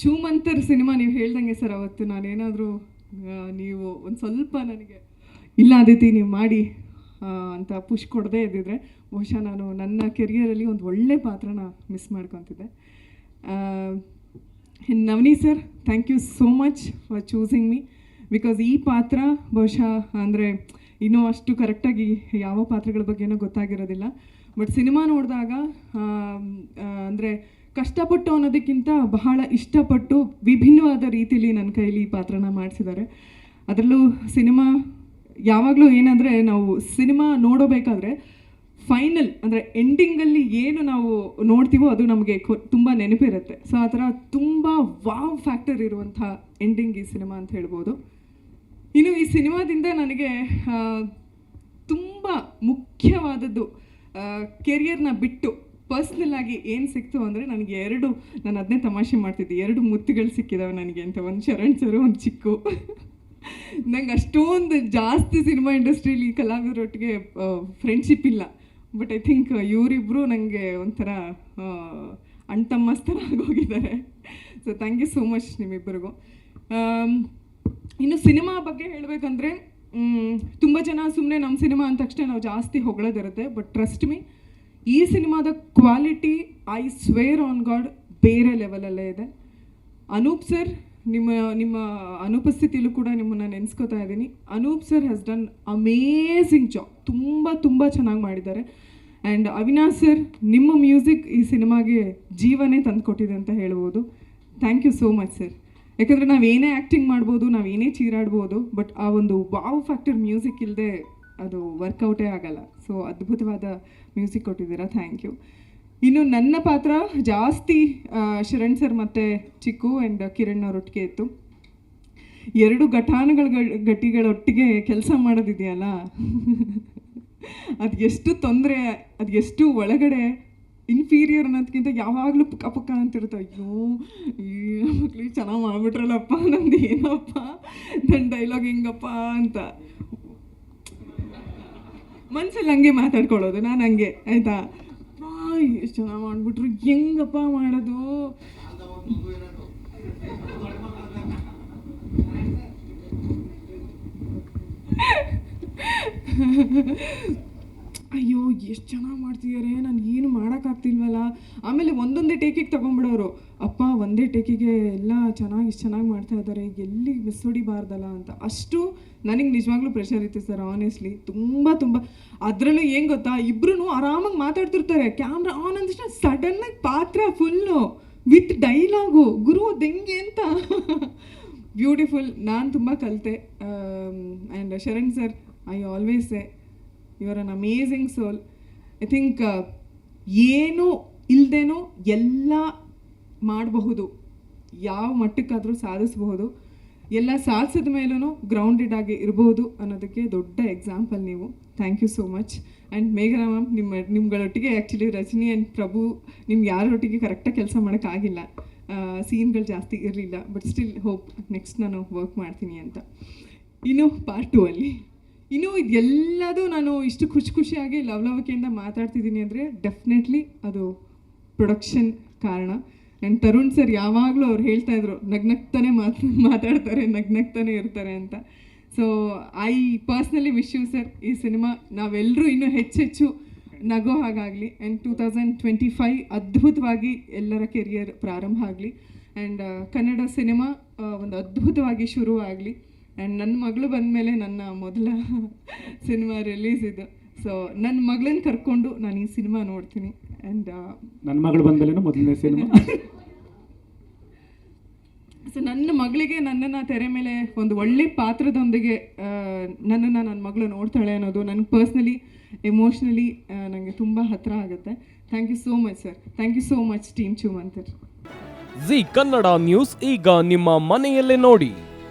ಚೂಮಂತರ್ cinema ನೀವು ಹೇಳ್ದಂಗೆ sir ಅವತ್ತು ನಾನೇನಾದರೂ ನೀವು ಒಂದು ಸ್ವಲ್ಪ ನನಗೆ, ಇಲ್ಲ ಅದಿತಿ ನೀವು ಮಾಡಿ ಅಂತ ಪುಷ್ ಕೊಡದೇ ಇದ್ದಿದ್ರೆ ಬಹುಶಃ ನಾನು ನನ್ನ ಕೆರಿಯರಲ್ಲಿ ಒಂದು ಒಳ್ಳೆ ಪಾತ್ರನ miss ಮಾಡ್ಕೊತಿದ್ದೆ. Navani sir thank you so much for choosing me because ಈ ಪಾತ್ರ ಬಹುಶಃ ಅಂದರೆ ಇನ್ನೂ ಅಷ್ಟು ಕರೆಕ್ಟಾಗಿ ಯಾವ ಪಾತ್ರಗಳ ಬಗ್ಗೆನೂ ಗೊತ್ತಾಗಿರೋದಿಲ್ಲ. ಬಟ್ ಸಿನಿಮಾ ನೋಡಿದಾಗ ಅಂದರೆ ಕಷ್ಟಪಟ್ಟು ಅನ್ನೋದಕ್ಕಿಂತ ಬಹಳ ಇಷ್ಟಪಟ್ಟು ವಿಭಿನ್ನವಾದ ರೀತಿಯಲ್ಲಿ ನನ್ನ ಕೈಲಿ ಈ ಪಾತ್ರನ ಮಾಡಿಸಿದ್ದಾರೆ. ಅದರಲ್ಲೂ ಸಿನಿಮಾ ಯಾವಾಗಲೂ ಏನಂದರೆ ನಾವು ಸಿನಿಮಾ ನೋಡಬೇಕಾದ್ರೆ ಫೈನಲ್ ಅಂದರೆ ಎಂಡಿಂಗಲ್ಲಿ ಏನು ನಾವು ನೋಡ್ತೀವೋ ಅದು ನಮಗೆ ತುಂಬ ನೆನಪಿರುತ್ತೆ. ಸೊ, ಆ ಥರ ತುಂಬ ವಾವ್ ಫ್ಯಾಕ್ಟರ್ ಇರುವಂಥ ಎಂಡಿಂಗ್ ಈ ಸಿನಿಮಾ ಅಂತ ಹೇಳ್ಬೋದು. ಇನ್ನು ಈ ಸಿನಿಮಾದಿಂದ ನನಗೆ ತುಂಬ ಮುಖ್ಯವಾದದ್ದು ಕೆರಿಯರ್ನ ಬಿಟ್ಟು ಪರ್ಸ್ನಲ್ ಆಗಿ ಏನು ಸಿಕ್ತು ಅಂದರೆ ನನಗೆ ಎರಡು, ನಾನು ಅದನ್ನೇ ತಮಾಷೆ ಮಾಡ್ತಿದ್ದೆ. ಎರಡು ಮುತ್ತುಗಳು ಸಿಕ್ಕಿದಾವೆ ನನಗೆ ಅಂತ. ಒಂದು ಶರಣ್ ಸರ್, ಒಂದು ಚಿಕ್ಕು. ನಂಗೆ ಅಷ್ಟೊಂದು ಜಾಸ್ತಿ ಸಿನಿಮಾ ಇಂಡಸ್ಟ್ರೀಲಿ ಕಲಾವಿದರೊಟ್ಟಿಗೆ ಫ್ರೆಂಡ್ಶಿಪ್ ಇಲ್ಲ. ಬಟ್ ಐ ಥಿಂಕ್ ಇವರಿಬ್ಬರು ನನಗೆ ಒಂಥರ ಅಣ್ತಮ್ಮಸ್ತರ ಆಗೋಗಿದ್ದಾರೆ so thank you so much ನಿಮ್ಮಿಬ್ಬರಿಗೂ. ಇನ್ನು ಸಿನಿಮಾ ಬಗ್ಗೆ ಹೇಳಬೇಕಂದ್ರೆ ತುಂಬ ಜನ ಸುಮ್ಮನೆ ನಮ್ಮ ಸಿನಿಮಾ ಅಂದ ತಕ್ಷಣ ನಾವು ಜಾಸ್ತಿ ಹೊಗಳೋದಿರುತ್ತೆ. ಬಟ್ ಟ್ರಸ್ಟ್ ಮೀ ಈ ಸಿನಿಮಾದ quality I swear on god ಬೇರೆ ಲೆವೆಲಲ್ಲೇ ಇದೆ. ಅನೂಪ್ ಸರ್ ನಿಮ್ಮ ನಿಮ್ಮ ಅನುಪಸ್ಥಿತಿಯಲ್ಲೂ ಕೂಡ ನಿಮ್ಮನ್ನು ನೆನೆಸ್ಕೋತಾ ಇದ್ದೀನಿ. Anoop sir has done amazing job ತುಂಬ ತುಂಬ ಚೆನ್ನಾಗಿ ಮಾಡಿದ್ದಾರೆ. ಆ್ಯಂಡ್ ಅವಿನಾಶ್ ಸರ್ ನಿಮ್ಮ ಮ್ಯೂಸಿಕ್ ಈ ಸಿನಿಮಾಗೆ ಜೀವನೇ ತಂದುಕೊಟ್ಟಿದೆ ಅಂತ ಹೇಳ್ಬೋದು. Thank you so much sir ಯಾಕಂದರೆ ನಾವೇನೇ ಆ್ಯಕ್ಟಿಂಗ್ ಮಾಡ್ಬೋದು ನಾವೇನೇ ಚೀರಾಡ್ಬೋದು ಬಟ್ ಆ ಒಂದು ವಾವ್ ಫ್ಯಾಕ್ಟರ್ ಮ್ಯೂಸಿಕ್ ಇಲ್ಲದೆ ಅದು ವರ್ಕೌಟೇ ಆಗಲ್ಲ. ಸೊ ಅದ್ಭುತವಾದ ಮ್ಯೂಸಿಕ್ ಕೊಟ್ಟಿದ್ದೀರಾ ಥ್ಯಾಂಕ್ ಯು ಇನ್ನು ನನ್ನ ಪಾತ್ರ ಜಾಸ್ತಿ ಶರಣ್ ಸರ್ ಮತ್ತು ಚಿಕ್ಕು ಆ್ಯಂಡ್ ಕಿರಣ್ ಅವರೊಟ್ಟಿಗೆ ಇತ್ತು. ಎರಡು ಘಟಾನುಗಳ ಗಟ್ಟಿಗಳೊಟ್ಟಿಗೆ ಕೆಲಸ ಮಾಡೋದಿದೆಯಲ್ಲ? ಅದು ಎಷ್ಟು ತೊಂದರೆ, ಅದು ಎಷ್ಟು ಒಳಗಡೆ ಇನ್ಫೀರಿಯರ್ ಅನ್ನೋದಕ್ಕಿಂತ ಯಾವಾಗಲೂ ಪುಕ್ಕ ಪುಕ್ಕ ಅಂತಿರುತ್ತೆ. ಅಯ್ಯೋ ಮಕ್ಳಿಗೆ ಚೆನ್ನಾಗಿ ಮಾಡಿಬಿಟ್ರಲ್ಲಪ್ಪ, ನಂದು ಏನಪ್ಪ ನನ್ನ ಡೈಲಾಗ್ ಹೆಂಗಪ್ಪ ಅಂತ. ಮನ್ಸಲ್ಲಿ ಹಂಗೆ ಮಾತಾಡ್ಕೊಳ್ಳೋದು ನಾನು ಹಂಗೆ ಆಯ್ತಾ? ಎಷ್ಟು ಚೆನ್ನಾಗಿ ಮಾಡ್ಬಿಟ್ರು. ಹೆಂಗಪ್ಪ ಮಾಡೋದು? ಎಷ್ಟು ಚೆನ್ನಾಗಿ ಮಾಡ್ತಿದ್ದಾರೆ ನಾನು ಏನು ಮಾಡೋಕ್ಕಾಗ್ತಿಲ್ವಲ್ಲ ಆಮೇಲೆ ಒಂದೊಂದೇ ಟೇಕಿಗೆ ತೊಗೊಂಬಿಡೋರು ಅಪ್ಪ, ಒಂದೇ ಟೇಕಿಗೆ ಎಲ್ಲ ಚೆನ್ನಾಗಿ, ಇಷ್ಟು ಚೆನ್ನಾಗಿ ಮಾಡ್ತಾ ಇದ್ದಾರೆ ಎಲ್ಲಿ ಮಿಸ್ ಹೊಡಿಬಾರ್ದಲ್ಲ ಅಂತ. ಅಷ್ಟು ನನಗೆ ನಿಜವಾಗ್ಲೂ ಪ್ರೆಷರ್ ಇತ್ತು ಸರ್ ಆನೆಸ್ಟ್ಲಿ ತುಂಬ ತುಂಬ. ಅದರಲ್ಲೂ ಏನು ಗೊತ್ತಾ? ಇಬ್ರು ಆರಾಮಾಗಿ ಮಾತಾಡ್ತಿರ್ತಾರೆ. ಕ್ಯಾಮ್ರಾ ಆನ್ ಅಂದ ಸಡನ್ನಾಗಿ ಪಾತ್ರ ಫುಲ್ಲು ವಿತ್ ಡೈಲಾಗು ಗುರು ಹೆಂಗೆ ಅಂತ. ಬ್ಯೂಟಿಫುಲ್ ನಾನು ತುಂಬ ಕಲಿತೆ. And Sharan sir I always say you are an amazing soul I think ಏನು ಇಲ್ಲದೇನೋ ಎಲ್ಲ ಮಾಡಬಹುದು. ಯಾವ ಮಟ್ಟಕ್ಕಾದರೂ ಸಾಧಿಸಬಹುದು. ಎಲ್ಲ ಸಾಧಿಸಿದ ಮೇಲೂ ಗ್ರೌಂಡೆಡ್ ಆಗಿ ಇರಬಹುದು ಅನ್ನೋದಕ್ಕೆ ದೊಡ್ಡ ಎಕ್ಸಾಂಪಲ್ ನೀವು. Thank you so much and ಮೇಘನಾ ಮ್ಯಾಮ್ ನಿಮ್ಮ, ನಿಮ್ಗಳೊಟ್ಟಿಗೆ ಆ್ಯಕ್ಚುಲಿ ರಜನಿ ಆ್ಯಂಡ್ ಪ್ರಭು ನಿಮ್ಗೆ ಯಾರೊಟ್ಟಿಗೆ ಕರೆಕ್ಟಾಗಿ ಕೆಲಸ ಮಾಡೋಕ್ಕಾಗಿಲ್ಲ ಸೀನ್ಗಳು ಜಾಸ್ತಿ ಇರಲಿಲ್ಲ ಬಟ್ ಸ್ಟಿಲ್ ಹೋಪ್ ನೆಕ್ಸ್ಟ್ ನಾನು ವರ್ಕ್ ಮಾಡ್ತೀನಿ ಅಂತ. ಇನ್ನು ಪಾರ್ಟ್ ಟೂ ಅಲ್ಲಿ. ಇನ್ನು ಇದೆಲ್ಲದೂ ನಾನು ಇಷ್ಟು ಖುಷಿ ಖುಷಿಯಾಗಿ ಲವಲವಿಕೆಯಿಂದ ಮಾತಾಡ್ತಿದ್ದೀನಿ ಅಂದರೆ ಡೆಫಿನೆಟ್ಲಿ ಅದು ಪ್ರೊಡಕ್ಷನ್ ಕಾರಣ. ಆ್ಯಂಡ್ ತರುಣ್ ಸರ್ ಯಾವಾಗಲೂ ಅವ್ರು ಹೇಳ್ತಾ ಇದ್ರು, ನಗ್ನಗ್ತಾನೆ ಮಾತು, ಮಾತಾಡ್ತಾರೆ, ನಗ್ನಗ್ತಾನೆ ಇರ್ತಾರೆ ಅಂತ. So I personally wish you sir ಈ ಸಿನಿಮಾ ನಾವೆಲ್ಲರೂ ಇನ್ನೂ ಹೆಚ್ಚೆಚ್ಚು ನಗೋ ಹಾಗಾಗಲಿ. And two thousand twenty five ಅದ್ಭುತವಾಗಿ ಎಲ್ಲರ ಕೆರಿಯರ್ ಪ್ರಾರಂಭ ಆಗಲಿ. ಆ್ಯಂಡ್ ಕನ್ನಡ ಸಿನಿಮಾ ಒಂದು ಅದ್ಭುತವಾಗಿ ಶುರು ಆಗಲಿ ಆ್ಯಂಡ್ ನನ್ನ ಮಗಳು ಬಂದಮೇಲೆ ನನ್ನ ಮೊದಲ ಸಿನಿಮಾ ರಿಲೀಸ್ ಇದು. ಸೊ ನನ್ನ ಮಗಳನ್ನ ಕರ್ಕೊಂಡು ನಾನು ಈ ಸಿನಿಮಾ ನೋಡ್ತೀನಿ. ಆ್ಯಂಡ್ ನನ್ನ ಮಗಳು ಬಂದಮೇಲೆ ಮೊದಲನೇ ಸಿನಿಮಾ. ಸೊ ನನ್ನ ಮಗಳಿಗೆ ನನ್ನನ್ನು ತೆರೆ ಮೇಲೆ ಒಂದು ಒಳ್ಳೆ ಪಾತ್ರದೊಂದಿಗೆ ನನ್ನನ್ನು ನನ್ನ ಮಗಳು ನೋಡ್ತಾಳೆ ಅನ್ನೋದು ನನಗೆ ಪರ್ಸ್ನಲಿ ಎಮೋಷ್ನಲಿ ನನಗೆ ತುಂಬ ಹತ್ತಿರ ಆಗುತ್ತೆ. Thank you so much sir thank you so much team Choomantar Zee Kannada news ಈಗ ನಿಮ್ಮ ಮನೆಯಲ್ಲೇ ನೋಡಿ.